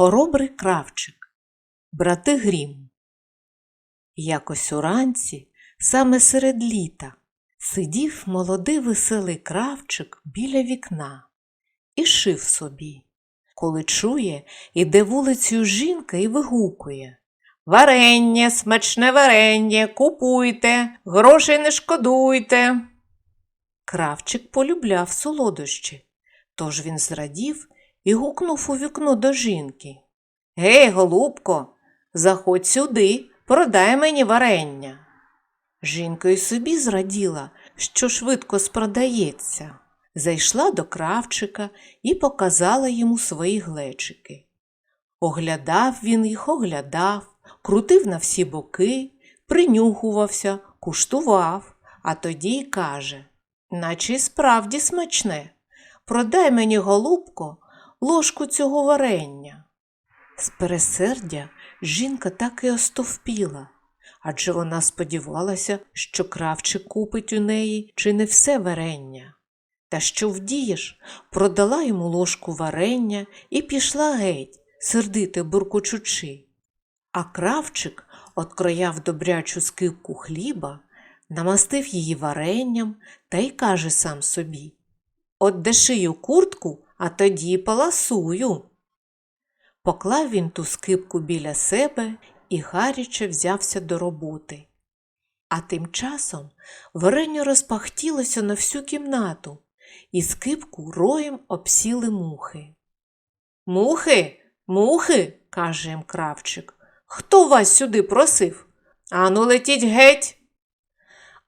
Хоробрий кравчик, брати Грім. Якось уранці, саме серед літа, сидів молодий веселий кравчик біля вікна і шив собі. Коли чує, іде вулицею жінка і вигукує. Варення, смачне варення, купуйте, грошей не шкодуйте. Кравчик полюбляв солодощі, тож він зрадів і гукнув у вікно до жінки. Гей, голубко, заходь сюди, продай мені варення. Жінка й собі зраділа, що швидко спродається. Зайшла до кравчика і показала йому свої глечики. Оглядав він їх, оглядав, крутив на всі боки, принюхувався, куштував, а тоді й каже, наче й справді смачне. Продай мені, голубко, ложку цього варення. З пересердя жінка так і остовпіла, адже вона сподівалася, що кравчик купить у неї чи не все варення. Та що вдієш, продала йому ложку варення і пішла геть, сердито буркочучи. А кравчик открояв добрячу скипку хліба, намастив її варенням та й каже сам собі От дешию куртку, а тоді поласую. Поклав він ту скипку біля себе і гаряче взявся до роботи. А тим часом варення розпахтілося на всю кімнату, і скипку роєм обсіли мухи. Мухи, мухи, каже їм кравчик, хто вас сюди просив? Ану, летіть геть.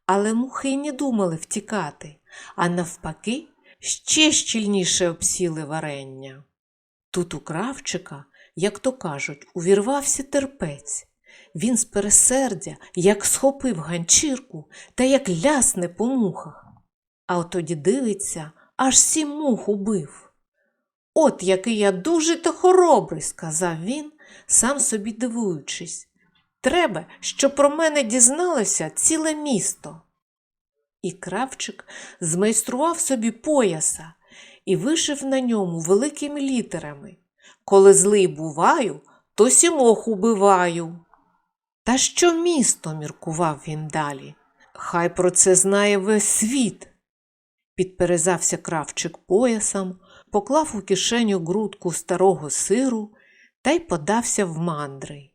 Але мухи й не думали втікати, а навпаки, ще щільніше обсіли варення. Тут у кравчика, як то кажуть, увірвався терпець. Він з пересердя, як схопив ганчірку та як лясне по мухах. А от тоді дивиться, аж сім мух убив. От який я дуже та хоробрий, сказав він, сам собі дивуючись. Треба, щоб про мене дізналося ціле місто. І кравчик змайстрував собі пояса і вишив на ньому великими літерами. Коли злий буваю, то сімох убиваю. Та що місто, міркував він далі. Хай про це знає весь світ. Підперезався кравчик поясом, поклав у кишеню грудку старого сиру та й подався в мандри.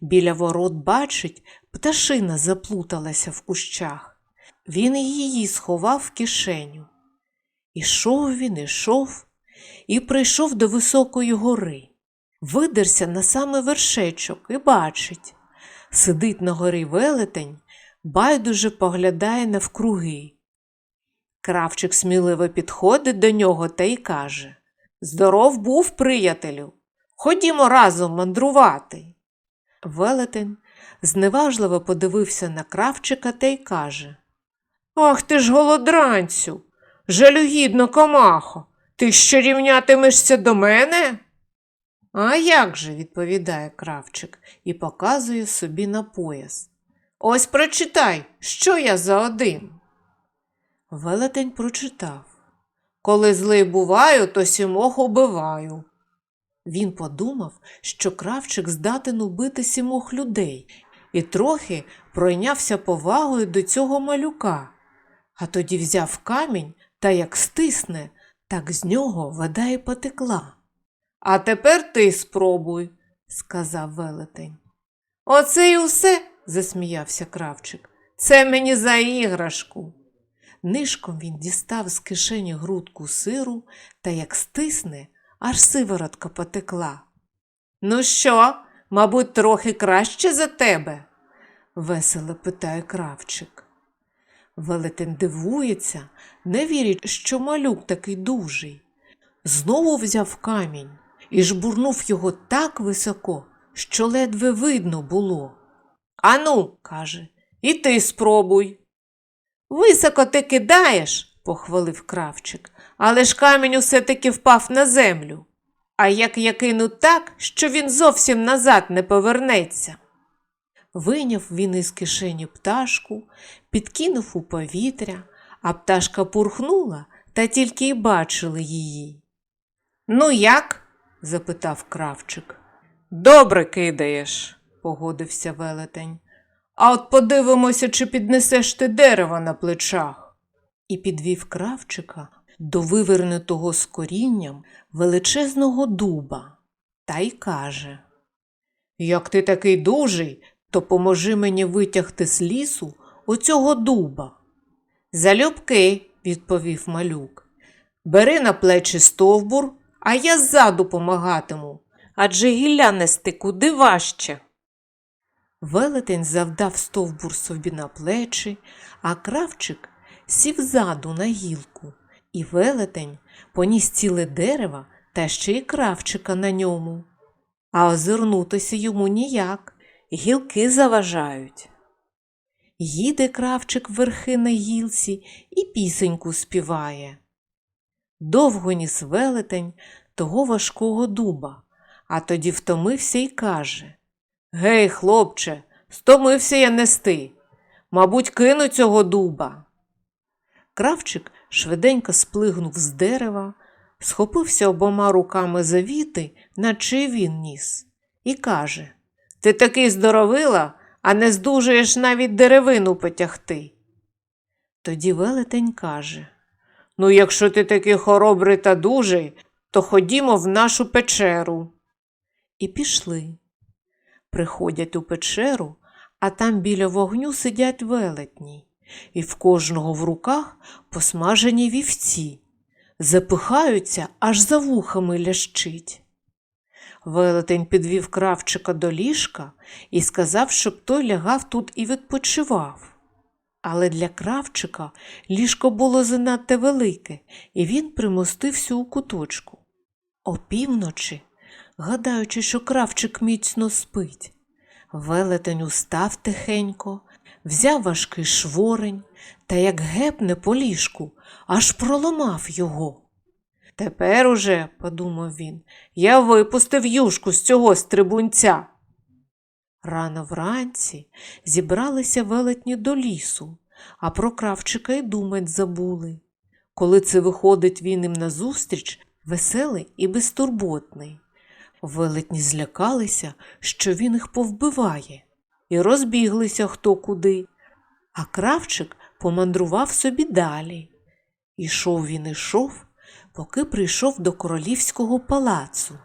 Біля ворот, бачить, пташина заплуталася в кущах. Він її сховав в кишеню. Ішов він, ішов і прийшов до високої гори. Видерся на саме вершечок і бачить. Сидить на горі велетень, байдуже поглядає навкруги. Кравчик сміливо підходить до нього та й каже Здоров був, приятелю. Ходімо разом мандрувати. Велетень зневажливо подивився на кравчика та й каже Ах ти ж голодранцю, жалюгідно комахо, ти що рівнятимешся до мене? А як же, відповідає кравчик і показує собі на пояс. Ось прочитай, що я за один. Велетень прочитав Коли злий буваю, то сімох убиваю. Він подумав, що кравчик здатен убити сімох людей, і трохи пройнявся повагою до цього малюка, а тоді взяв камінь та як стисне, так з нього вода й потекла. А тепер ти спробуй, сказав велетень. Оце й усе, засміявся кравчик. Це мені за іграшку. Нишком він дістав з кишені грудку сиру та як стисне, аж сиворотка потекла. Ну що, мабуть, трохи краще за тебе? весело питає кравчик. Велетень дивується, не вірить, що малюк такий дужий. Знову взяв камінь і жбурнув його так високо, що ледве видно було. Ану, каже, і ти спробуй. Високо ти кидаєш, похвалив кравчик, але ж камінь усе таки впав на землю. А як я кину так, що він зовсім назад не повернеться. Вийняв він із кишені пташку, підкинув у повітря, а пташка пурхнула та тільки й бачили її. Ну як? запитав кравчик. Добре кидаєш, погодився велетень. А от подивимося, чи піднесеш ти дерева на плечах. І підвів кравчика до вивернутого з корінням величезного дуба та й каже Як ти такий дужий, то поможи мені витягти з лісу оцього дуба. Залюбки, відповів малюк. Бери на плечі стовбур, а я ззаду помагатиму, адже гілля нести куди важче. Велетень завдав стовбур собі на плечі, а кравчик сів ззаду на гілку, і велетень поніс ціле дерева та ще й кравчика на ньому. А озирнутися йому ніяк, гілки заважають. Їде кравчик верхи на гілці і пісеньку співає. Довго ніс велетень того важкого дуба, а тоді втомився і каже Гей, хлопче, стомився я нести. Мабуть, кину цього дуба. Кравчик швиденько сплигнув з дерева, схопився обома руками за віти, наче він ніс, і каже Ти такий здоровила, а не здужуєш навіть деревину потягти. Тоді велетень каже Ну, якщо ти такий хоробрий та дужий, то ходімо в нашу печеру. І пішли. Приходять у печеру, а там біля вогню сидять велетні, і в кожного в руках посмажені вівці, запихаються, аж за вухами лящить. Велетень підвів кравчика до ліжка і сказав, щоб той лягав тут і відпочивав. Але для кравчика ліжко було занадто велике, і він примостився у куточку. Опівночі, гадаючи, що кравчик міцно спить, велетень устав тихенько, взяв важкий шворень та, як гепне по ліжку, аж проломав його. Тепер уже, подумав він, я випустив юшку з цього стрибунця. Рано вранці зібралися велетні до лісу, а про кравчика й думать забули. Коли це виходить він їм назустріч, веселий і безтурботний. Велетні злякалися, що він їх повбиває, і розбіглися хто куди. А кравчик помандрував собі далі. Ішов він ішов, поки прийшов до королівського палацу.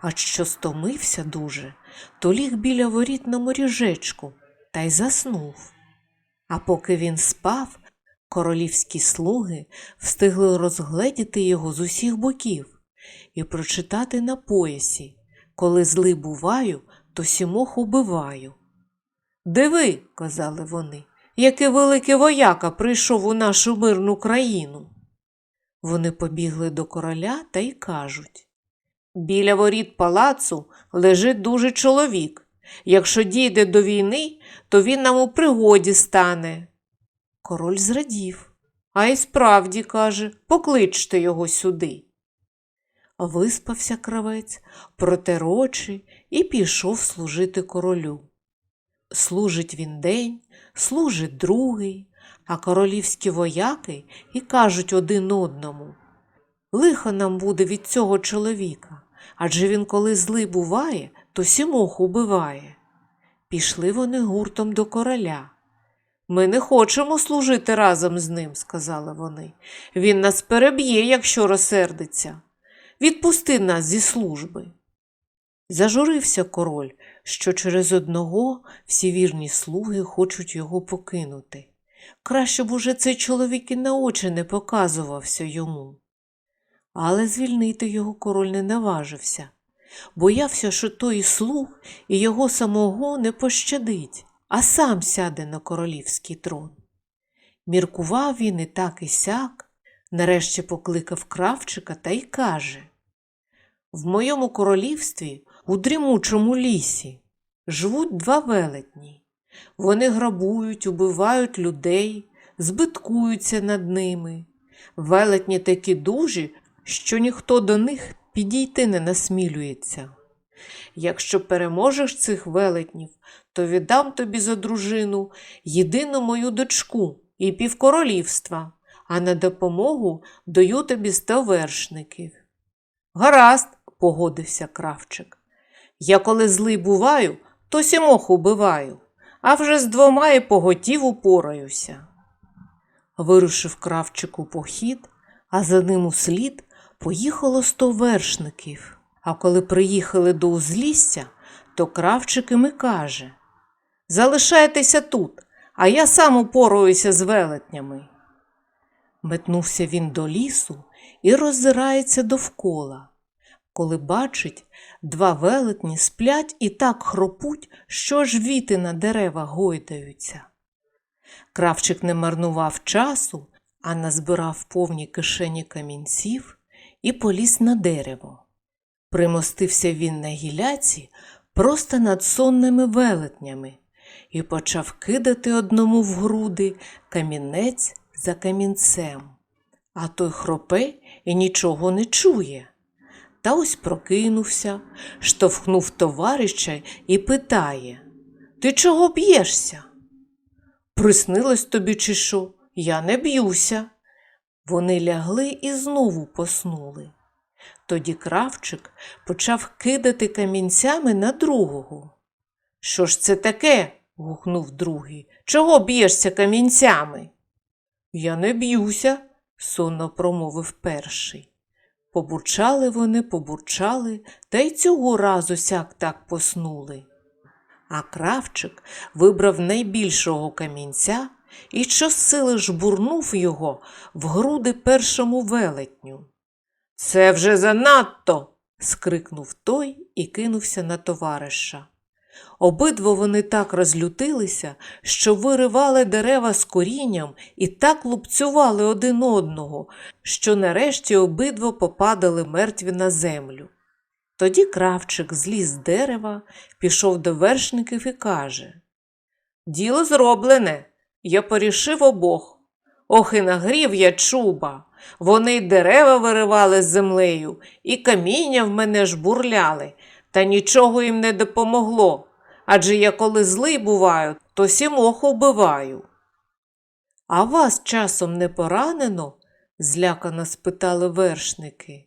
А що стомився дуже, то ліг біля воріт на моріжечку та й заснув. А поки він спав, королівські слуги встигли розгледіти його з усіх боків і прочитати на поясі Коли зли буваю, то сімох убиваю. Диви, казали вони, який великий вояка прийшов у нашу мирну країну. Вони побігли до короля та й кажуть Біля воріт палацу лежить дуже чоловік. Якщо дійде до війни, то він нам у пригоді стане. Король зрадів, а й справді каже покличте його сюди. Виспався кравець, протер очі і пішов служити королю. Служить він день, служить другий, а королівські вояки і кажуть один одному Лихо нам буде від цього чоловіка, адже він, коли злий буває, то сімох убиває. Пішли вони гуртом до короля. Ми не хочемо служити разом з ним, сказали вони. Він нас переб'є, якщо розсердиться. Відпусти нас зі служби. Зажурився король, що через одного всі вірні слуги хочуть його покинути. Краще б уже цей чоловік і на очі не показувався йому. Але звільнити його король не наважився. Боявся, що той слуг і його самого не пощадить, а сам сяде на королівський трон. Міркував він і так і сяк, нарешті покликав кравчика та й каже В моєму королівстві у дрімучому лісі живуть два велетні. Вони грабують, убивають людей, збиткуються над ними. Велетні такі дужі, що ніхто до них підійти не насмілюється. Якщо переможеш цих велетнів, то віддам тобі за дружину єдину мою дочку і півкоролівства, а на допомогу даю тобі сто вершників. Гаразд, погодився кравчик. Я коли злий буваю, то сімох убиваю, а вже з двома і поготів упораюся. Вирушив кравчик у похід, а за ним услід поїхало сто вершників. А коли приїхали до узлісся, то кравчик і каже Залишайтеся тут, а я сам упораюся з велетнями. Метнувся він до лісу і роззирається довкола. Коли бачить, два велетні сплять і так хропуть, що аж віти на дерева гойдаються. Кравчик не марнував часу, а назбирав повні кишені камінців і поліз на дерево. Примостився він на гіляці просто над сонними велетнями і почав кидати одному в груди камінець за камінцем. А той хропе і нічого не чує. Та ось прокинувся, штовхнув товариша і питає Ти чого б'єшся? Приснилось тобі, чи що? Я не б'юся. Вони лягли і знову поснули. Тоді кравчик почав кидати камінцями на другого. Що ж це таке? гукнув другий. Чого б'єшся камінцями? Я не б'юся, сонно промовив перший. Побурчали вони, побурчали, та й цього разу сяк так поснули. А кравчик вибрав найбільшого камінця і щосили жбурнув його в груди першому велетню. Це вже занадто. скрикнув той і кинувся на товариша. Обидва вони так розлютилися, що виривали дерева з корінням і так лупцювали один одного, що нарешті обидва попадали мертві на землю. Тоді кравчик зліз з дерева, пішов до вершників і каже Діло зроблене, я порішив обох. Ох і нагрів я чуба. Вони й дерева виривали з землею, і каміння в мене жбурляли, та нічого їм не допомогло. Адже я коли злий буваю, то сімох убиваю. А вас часом не поранено? злякано спитали вершники.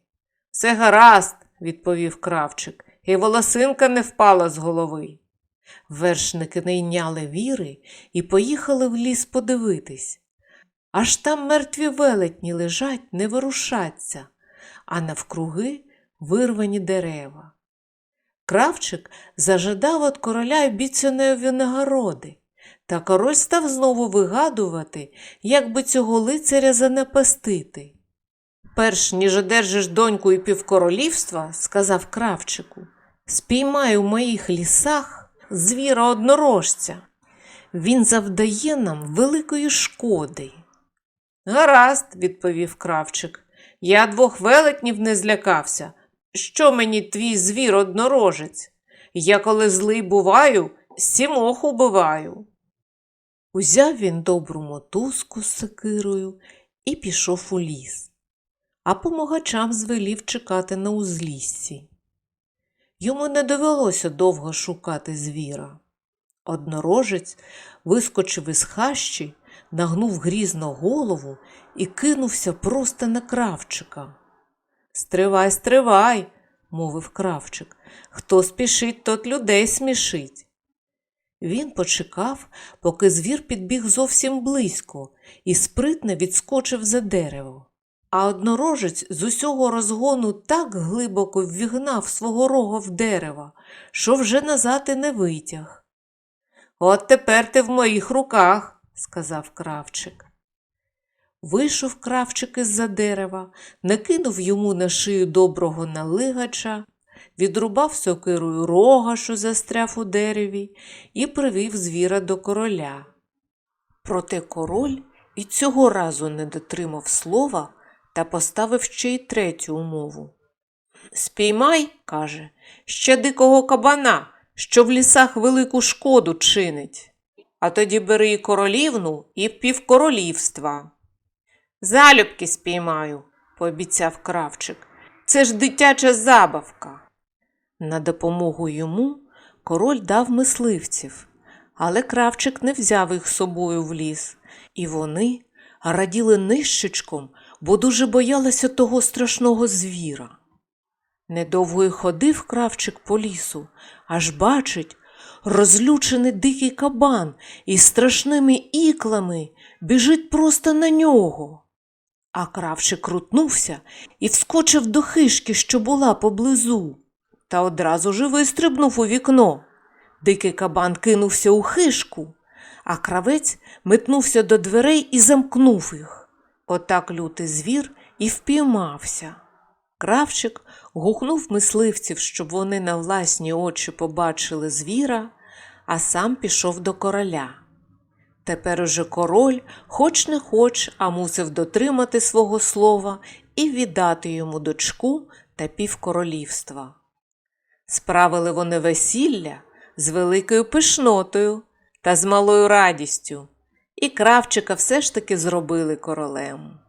Все гаразд, відповів кравчик, і волосинка не впала з голови. Вершники не йняли віри і поїхали в ліс подивитись. Аж там мертві велетні лежать, не ворушаться, а навкруги вирвані дерева. Кравчик зажадав від короля обіцяної винагороди, та король став знову вигадувати, як би цього лицаря занепастити. Перш ніж одержиш доньку і півкоролівства, сказав кравчику, спіймай у моїх лісах звіра однорожця. Він завдає нам великої шкоди. Гаразд, відповів кравчик, я двох велетнів не злякався. Що мені твій звір однорожець? Я коли злий буваю, сімох убиваю. Узяв він добру мотузку з секирою і пішов у ліс, а помагачам звелів чекати на узліссі. Йому не довелося довго шукати звіра. Однорожець вискочив із хащі, нагнув грізно голову і кинувся просто на кравчика. Стривай, стривай, мовив кравчик. Хто спішить, тот людей смішить. Він почекав, поки звір підбіг зовсім близько і спритно відскочив за дерево. А однорожець з усього розгону так глибоко ввігнав свого рога в дерево, що вже назад і не витяг. От тепер ти в моїх руках, сказав кравчик. Вийшов кравчик із-за дерева, накинув йому на шию доброго налигача, відрубав сокирою рога, що застряв у дереві, і привів звіра до короля. Проте король і цього разу не дотримав слова та поставив ще й третю умову. Спіймай, каже, ще дикого кабана, що в лісах велику шкоду чинить, а тоді бери і королівну, і півкоролівства. Залюбки спіймаю, пообіцяв кравчик. Це ж дитяча забавка. На допомогу йому король дав мисливців, але кравчик не взяв їх з собою в ліс, і вони раділи нищечком, бо дуже боялися того страшного звіра. Недовго й ходив кравчик по лісу, аж бачить, розлючений дикий кабан із страшними іклами біжить просто на нього. А кравчик крутнувся і вскочив до хишки, що була поблизу, та одразу ж вистрибнув у вікно. Дикий кабан кинувся у хишку, а кравець метнувся до дверей і замкнув їх. Отак лютий звір і впіймався. Кравчик гукнув мисливців, щоб вони на власні очі побачили звіра, а сам пішов до короля. Тепер уже король, хоч не хоч, а мусив дотримати свого слова і віддати йому дочку та півкоролівства. Справили вони весілля з великою пишнотою та з малою радістю, і кравчика все ж таки зробили королем.